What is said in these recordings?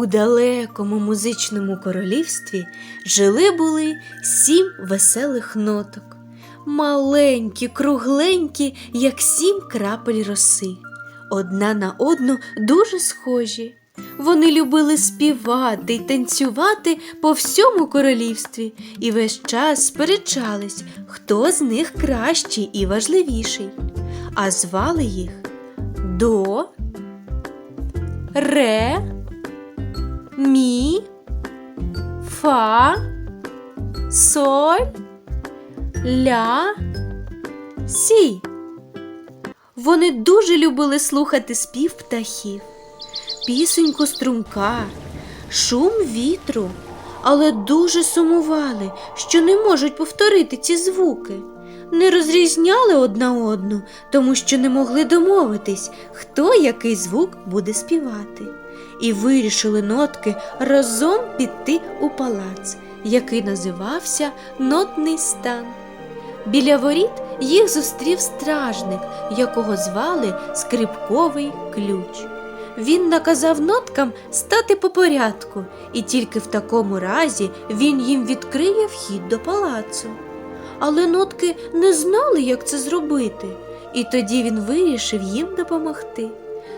У далекому музичному королівстві жили були сім веселих ноток, маленькі, кругленькі, як сім крапель роси, одна на одну дуже схожі. Вони любили співати й танцювати по всьому королівстві і весь час сперечались, хто з них кращий і важливіший. А звали їх до, ре, мі, фа, соль, ля, сі. Вони дуже любили слухати спів птахів, пісеньку струмка, шум вітру, але дуже сумували, що не можуть повторити ці звуки. Не розрізняли одна одну, тому що не могли домовитись, хто який звук буде співати. І вирішили нотки разом піти у палац, який називався Нотний стан. Біля воріт їх зустрів стражник, якого звали Скрипковий ключ. Він наказав ноткам стати по порядку, і тільки в такому разі він їм відкриє вхід до палацу. Але нотки не знали, як це зробити, і тоді він вирішив їм допомогти.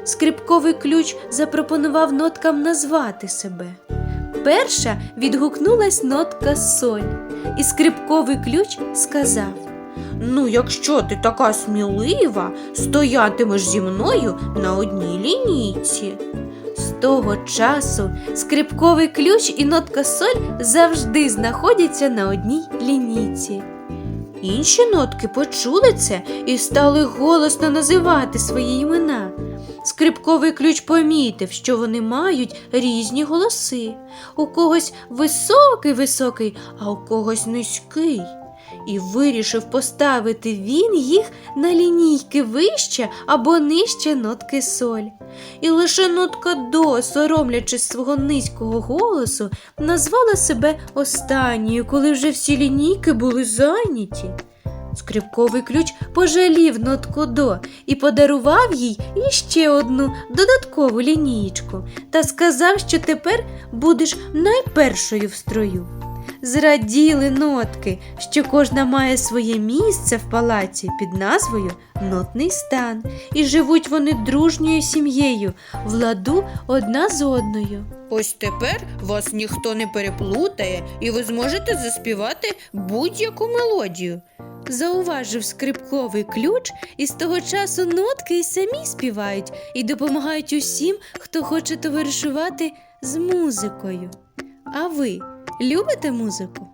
Скрипковий ключ запропонував ноткам назвати себе. Перша відгукнулась нотка соль, і скрипковий ключ сказав: Ну, якщо ти така смілива, стоятимеш зі мною на одній лінійці. З того часу скрипковий ключ і нотка соль завжди знаходяться на одній лінійці. Інші нотки почули це і стали голосно називати свої імена. Скрипковий ключ помітив, що вони мають різні голоси. У когось високий високий, а у когось низький. І вирішив поставити він їх на лінійки вище або нижче нотки соль. І лише нотка до, соромлячись свого низького голосу, назвала себе останньою, коли вже всі лінійки були зайняті. Скрипковий ключ пожалів нотку до і подарував їй іще одну додаткову лінієчку та сказав, що тепер будеш найпершою в строю. Зраділи нотки, що кожна має своє місце в палаці під назвою Нотний стан, і живуть вони дружньою сім'єю, в ладу одна з одною. Ось тепер вас ніхто не переплутає, і ви зможете заспівати будь-яку мелодію. Зауважив скрипковий ключ, і з того часу нотки й самі співають і допомагають усім, хто хоче товаришувати з музикою. А ви любите музику?